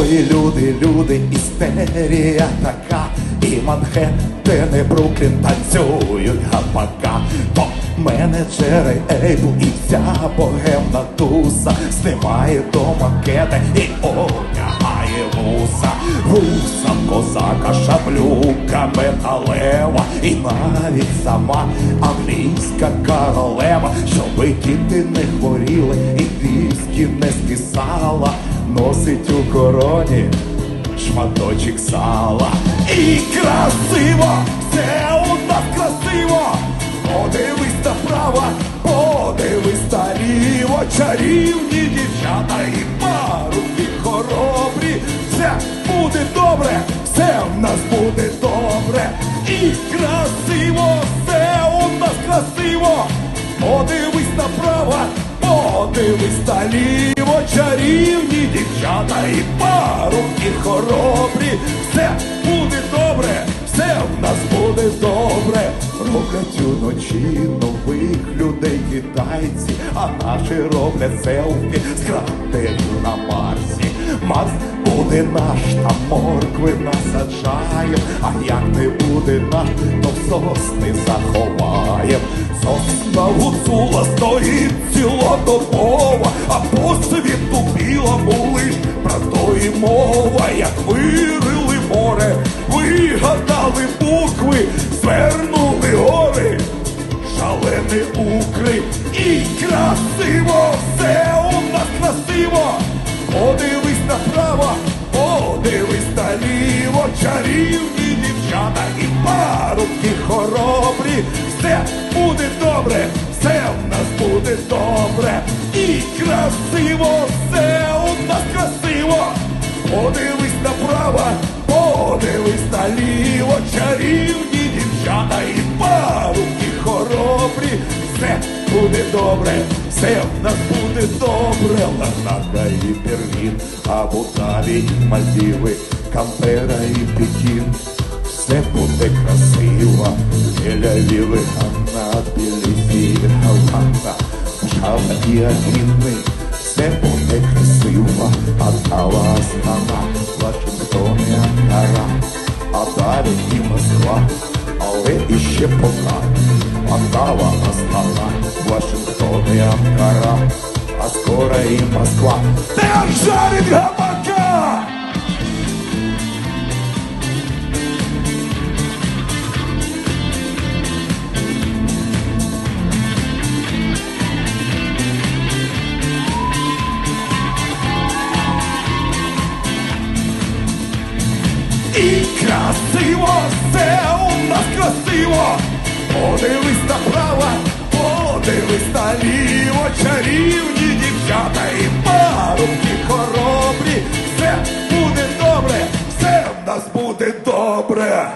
Ой, люди, люди, істерія така, і Манхеттен, і Бруклін танцюють гапака. То менеджери Ейбл і вся богемна туса знімає до макети і одягає вуса. Вуса козака, шаблюка, металева, і навіть сама англійська королева, щоби діти не хворіли і віскі не скисала, носить у короні шматочок сала. І красиво, все у нас красиво. Подивись направо, подивись наліво, чарівні дівчата і парубки хоробрі. Все буде добре, все в нас буде добре. І красиво, все у нас красиво. Подивись направо, подивись наліво, чарівні дівчата і парубки хоробрі. Все буде добре, все в нас буде добре. Роблять уночі нових людей китайці, а наші роблять селфі з кратерів на Марсі. Марс буде наш, там моркви насаджає, а як не буде наш, то сосни заховаєм. Сосна гуцула стоїть цілодобова, а по світу білому лиш і мова, як вирили море, вигадали букви, звернули гори, шалений укри і красиво, все у нас красиво. Направо, подивись наліво, чарівні дівчата і парубки хоробрі. Все буде добре, все в нас буде добре. І красиво, все у нас красиво. Подивись направо, подивись наліво, чарівні дівчата і парубки хоробрі. Все буде добре, в нас буде добре. Ларнака і Берлін, Абу-Дабі Мальдіви, Кампера і Пекін. Все буде красиво, Тель-Авіви, Ганна, Білі Голланда, Шава і Афіни. Все буде красиво, Оттава, Астана, Вашингтон і Анкара, а далі і Москва, але іще пока. Оттава, Астана, Вашингтон і Анкара, а скоро і Москва. Державі гамака! І красиво, все у нас красиво подивись направо, подивись наліво, чарівні дівчата і парубки хоробрі, все буде добре, все в нас буде добре.